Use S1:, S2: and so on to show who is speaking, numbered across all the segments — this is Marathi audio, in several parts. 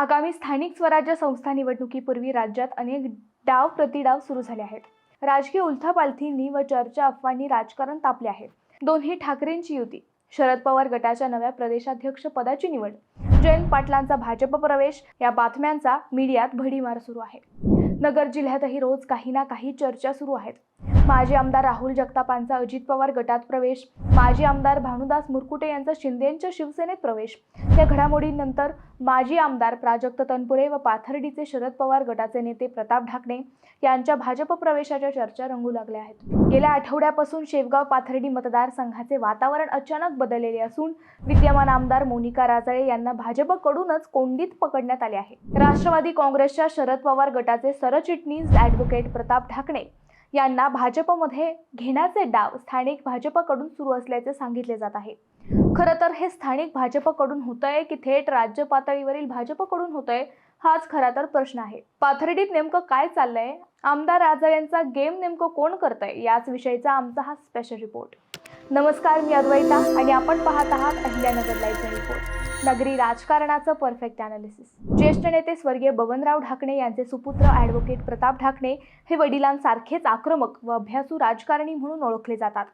S1: आगामी स्थानिक स्वराज्य संस्था निवडणुकीपूर्वी राज्यात अनेक डाव प्रतिडाव सुरू झाले आहेत. राजकीय उलथापालथींनी व चर्चा अफवांनी राजकारण तापले आहे. दोन्ही ठाकरेंची युती. शरद पवार गटाच्या नव्या प्रदेशाध्यक्ष पदाची निवड. जयंत पाटलांचा भाजप प्रवेश या बातम्यांचा मीडियात भडीमार सुरू आहे. नगर जिल्ह्यातही रोज काही ना काही चर्चा सुरू आहेत. माजी आमदार राहुल जगतापांचा अजित पवार गटात प्रवेश माजी आमदार भानुदास मुरकुटे यांचा शिंदेंच्या शिवसेनेत प्रवेश. या घडामोडींनंतर माजी आमदार प्राजक्त तनपुरे व पाथर्डीचे शरद पवार गटाचे नेते प्रताप ढाकणे यांच्या भाजप प्रवेशाच्या चर्चा रंगू लागल्या आहेत. गेल्या आठवड्यापासून शेवगाव पाथर्डी मतदारसंघाचे वातावरण अचानक बदललेले असून विद्यमान आमदार मोनिका राजळे यांना भाजपकडूनच कोंडीत पकडण्यात आले आहे. राष्ट्रवादी काँग्रेसच्या शरद पवार गटाचे सरचिटणीस ॲडव्होकेट प्रताप ढाकणे यांना भाजपमध्ये घेण्याचे डाव स्थानिक भाजपकडून सुरू असल्याचे सांगितले जात आहे. खरं तर हे स्थानिक भाजपकडून होतंय की थेट राज्य पातळीवरील भाजपकडून होतंय हाच खरा तर प्रश्न आहे. पाथर्डीत नेमकं काय चाललंय? आमदार राजळेंचा गेम नेमकं कोण करतंय? याच विषयीचा आमचा हा स्पेशल रिपोर्ट नमस्कार मी अद्वैता आणि आपण पाहत आहात अहिल्यानगर लाईव्ह रिपोर्ट नगरी राजकारणाचं परफेक्ट अनालिसिस ज्येष्ठ नेते स्वर्गीय बबनराव ढाकणे यांचे सुपुत्र ॲडव्होकेट प्रताप ढाकणे हे वडिलांसारखेच आक्रमक व अभ्यासू राजकारणी म्हणून ओळखले जातात.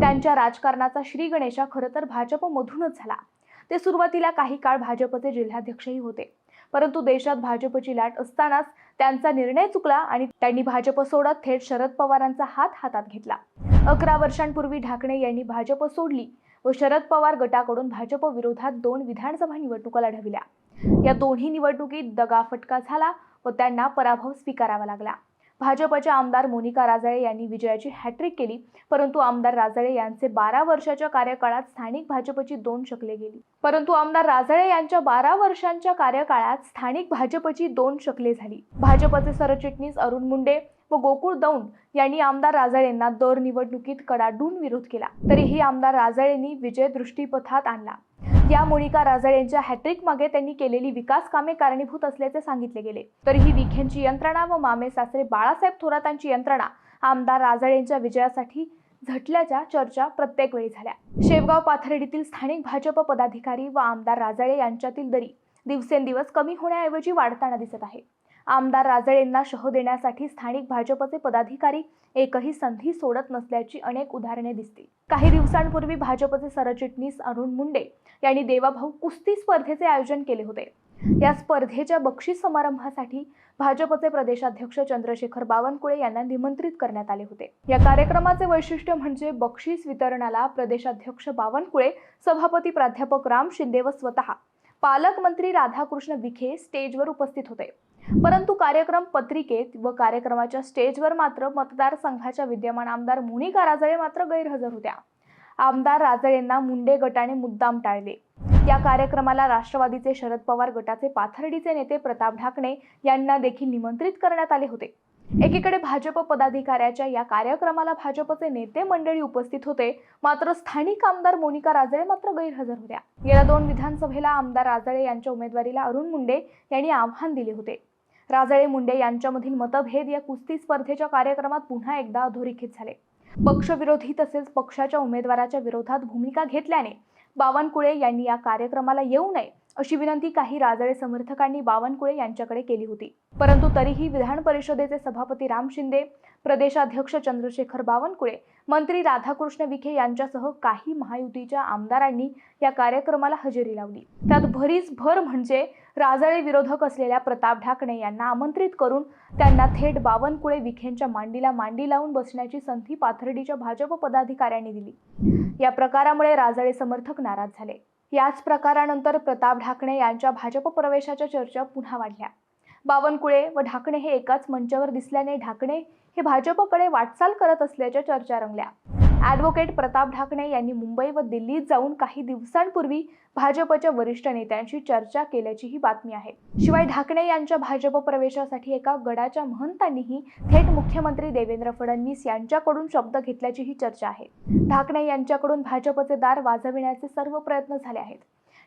S1: त्यांच्या राजकारणाचा श्री गणेशा खरं तर भाजपमधूनच झाला. ते सुरुवातीला काही काळ भाजपचे जिल्हाध्यक्षही होते. परंतु देशात भाजपची लाट असतानाच त्यांचा निर्णय चुकला आणि त्यांनी भाजप सोडत थेट शरद पवारांचा हात हातात घेतला. अकरा वर्षांपूर्वी ढाकणे यांनी भाजप सोडली व शरद पवार गटाकडून भाजप विरोधात दोन विधानसभा निवडणुका लढविल्या. या दोन्ही निवडणुकीत दगाफटका झाला व त्यांना पराभव स्वीकारावा लागला. भाजपच्या आमदार मोनिका राजळे यांनी विजयाची हॅट्रिक केली. परंतु आमदार राजाळे यांचे बारा वर्षाच्या कार्यकाळात स्थानिक भाजपची दोन शकले गेली. परंतु आमदार राजळे यांच्या बारा वर्षांच्या कार्यकाळात स्थानिक भाजपची दोन शकले झाली. भाजपचे सरचिटणीस अरुण मुंडे व गोकुळ दौंड यांनी आमदार राजाळेंना दर निवडणुकीत कडाडून विरोध केला. तरीही आमदार राजळेंनी विजय दृष्टीपथात आणला. या मोनिका राजळेंच्या हॅट्रिक मागे त्यांनी केलेली विकास कामे कारणीभूत असल्याचे सांगितले गेले. तरीही विखेंची यंत्रणा व मामे सासरे बाळासाहेब थोरातांची यंत्रणा आमदार राजळेंच्या विजयासाठी झटल्याच्या चर्चा प्रत्येक वेळी झाल्या. शेवगाव पाथर्डीतील स्थानिक भाजप पदाधिकारी व आमदार राजळे यांच्यातील दरी दिवसेंदिवस कमी होण्याऐवजी वाढताना दिसत आहे. आमदार राजळेंना शह देण्यासाठी स्थानिक भाजपचे पदाधिकारी एकही संधी सोडत नसल्याची अनेक उदाहरणे दिसतील. काही दिवसांपूर्वी भाजपचे सरचिटणीस अरुण मुंडे यांनी देवाभाऊ कुस्ती स्पर्धेचे आयोजन केले होते. या स्पर्धेच्या बक्षीस समारंभासाठी भाजपचे प्रदेशाध्यक्ष चंद्रशेखर बावनकुळे यांना निमंत्रित करण्यात आले होते. या कार्यक्रमाचे वैशिष्ट्य म्हणजे बक्षीस वितरणाला प्रदेशाध्यक्ष बावनकुळे सभापती प्राध्यापक राम शिंदे व स्वतः पालकमंत्री राधाकृष्ण विखे स्टेजवर उपस्थित होते. परंतु कार्यक्रम पत्रिकेत व कार्यक्रमाच्या स्टेजवर मात्र मतदारसंघाच्या विद्यमान आमदार मोनिका राजळे मात्र गैरहजर होत्या. आमदार राजळेंना मुंडे गटाने मुद्दाम टाळले. या कार्यक्रमाला राष्ट्रवादीचे शरद पवार गटाचे पाथर्डीचे नेते प्रताप ढाकणे यांना देखील निमंत्रित करण्यात आले होते. एकीकडे भाजप पदाधिकाऱ्याच्या या कार्यक्रमाला भाजपचे नेते मंडळी उपस्थित होते मात्र स्थानिक आमदार मोनिका राजळे मात्र गैरहजर होत्या. गेल्या दोन विधानसभेला आमदार राजळे यांच्या उमेदवारीला अरुण मुंडे यांनी आव्हान दिले होते. राजळे मुंडे यांच्यामधील मतभेद या कुस्ती स्पर्धेच्या कार्यक्रमात पुन्हा एकदा अधोरेखित झाले. पक्षविरोधी तसेच पक्षाच्या उमेदवाराच्या विरोधात भूमिका घेतल्याने बावनकुळे यांनी या कार्यक्रमाला येऊ नये अशी विनंती काही राजळे समर्थकांनी बावनकुळे यांच्याकडे केली होती. परंतु तरीही विधान परिषदेचे सभापती राम शिंदे प्रदेशाध्यक्ष चंद्रशेखर बावनकुळे मंत्री राधाकृष्ण विखे यांच्यासह काही महायुतीच्या आमदारांनी या कार्यक्रमाला हजेरी लावली. त्यात भरीच भर म्हणजे राजळे विरोधक असलेल्या प्रताप ढाकणे यांना आमंत्रित करून त्यांना थेट बावनकुळे विखेंच्या मांडीला मांडी लावून बसण्याची संधी पाथर्डीच्या भाजप पदाधिकाऱ्यांनी दिली. या प्रकारामुळे राजळे समर्थक नाराज झाले. याच प्रकारानंतर प्रताप ढाकणे यांच्या भाजप प्रवेशाच्या चर्चा पुन्हा वाढल्या. बावनकुळे व ढाकणे हे एकाच मंचावर दिसल्याने ढाकणे हे भाजपकडे वाटचाल करत असल्याच्या चर्चा रंगल्या. ॲडव्होकेट प्रताप ढाकणे यांनी मुंबई व दिल्लीत जाऊन काही दिवसांपूर्वी भाजपच्या वरिष्ठ नेत्यांशी चर्चा केल्याची ही बातमी आहे. शिवाय ढाकणे यांच्या भाजप प्रवेशासाठी एका गडाच्या महंतांनीही थेट मुख्यमंत्री देवेंद्र फडणवीस यांच्याकडून शब्द घेतल्याची ही चर्चा आहे. ढाकणे यांच्याकडून भाजपचे दार वाजविण्याचे सर्व प्रयत्न झाले आहेत.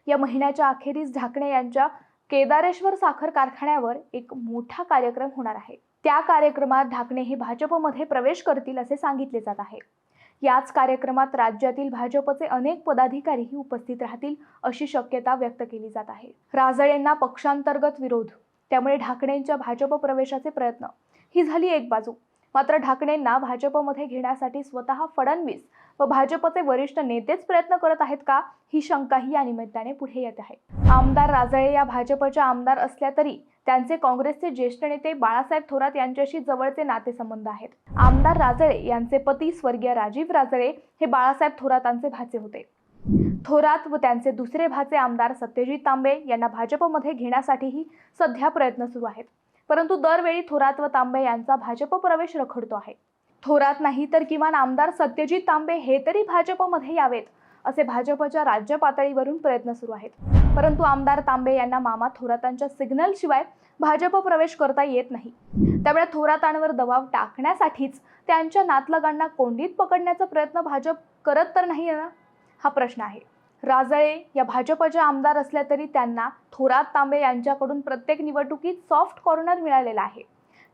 S1: या महिन्याच्या अखेरीस ढाकणे यांच्या केदारेश्वर साखर कारखान्यावर एक मोठा कार्यक्रम होणार आहे. त्या कार्यक्रमात ढाकणे हे भाजपमध्ये प्रवेश करतील असे सांगितले जात आहे. याच कार्यक्रमात राज्यातील भाजपचे अनेक पदाधिकारीही उपस्थित राहतील अशी शक्यता व्यक्त केली जात आहे. राजळेंना पक्षांतर्गत विरोध त्यामुळे ढाकणेंच्या भाजप प्रवेशाचे प्रयत्न. ही झाली एक बाजू. मात्र ढाकणेंना भाजपमध्ये घेण्यासाठी स्वतः फडणवीस व भाजपचे वरिष्ठ नेतेच प्रयत्न करत आहेत का? ही शंकाही या निमित्ताने पुढे येत आहे. आमदार राजळे या भाजपच्या आमदार असल्या तरी त्यांचे काँग्रेसचे ज्येष्ठ नेते बाळासाहेब थोरात यांच्याशी जवळचे नातेसंबंध आहेत. आमदार राजळे यांचे पती स्वर्गीय राजीव राजळे हे बाळासाहेब थोरातांचे भाचे होते. थोरात व त्यांचे दुसरे भाचे आमदार सत्यजित तांबे यांना भाजपमध्ये घेण्यासाठीही सध्या प्रयत्न सुरू आहेत. परंतु दरवेळी थोरात व तांबे यांचा भाजप प्रवेश रखडतो आहे. थोरात नाही तर किमान आमदार सत्यजित तांबे हे तरी भाजपमध्ये यावेत असे भाजपच्या राज्य पातळीवरून प्रयत्न सुरू आहेत. परंतु आमदार तांबे यांना मामा थोरातांच्या सिग्नल शिवाय भाजप प्रवेश करता येत नाही. त्यामुळे थोरातांवर दबाव टाकण्यासाठीच त्यांच्या नातलगांना कोंडीत पकडण्याचा प्रयत्न भाजप करत तर नाही ना? हा प्रश्न आहे. राजळे या भाजपचे आमदार असल्या तरी त्यांना थोरात तांबे यांच्याकडून प्रत्येक निवडणुकीत सॉफ्ट कॉर्नर मिळालेला आहे.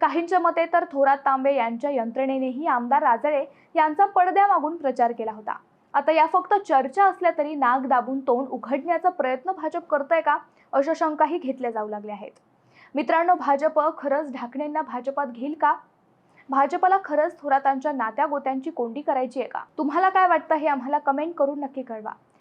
S1: काहींच्या मते तर थोरात तांबे यांच्या यंत्रणेनेही आमदार राजळे यांचा पडद्यामागून प्रचार केला होता. आता या फक्त चर्चा असल्या तरी नाग दाबून तोंड उघडण्याचा प्रयत्न भाजप करतोय का अशा शंकाही घेतल्या जाऊ लागल्या आहेत. मित्रांनो भाजप खरंच ढाकणेंना भाजपात घेईल का? भाजपला खरंच थोरातांच्या नात्या गोत्यांची कोंडी करायची आहे का? तुम्हाला काय वाटतं हे आम्हाला कमेंट करून नक्की कळवा.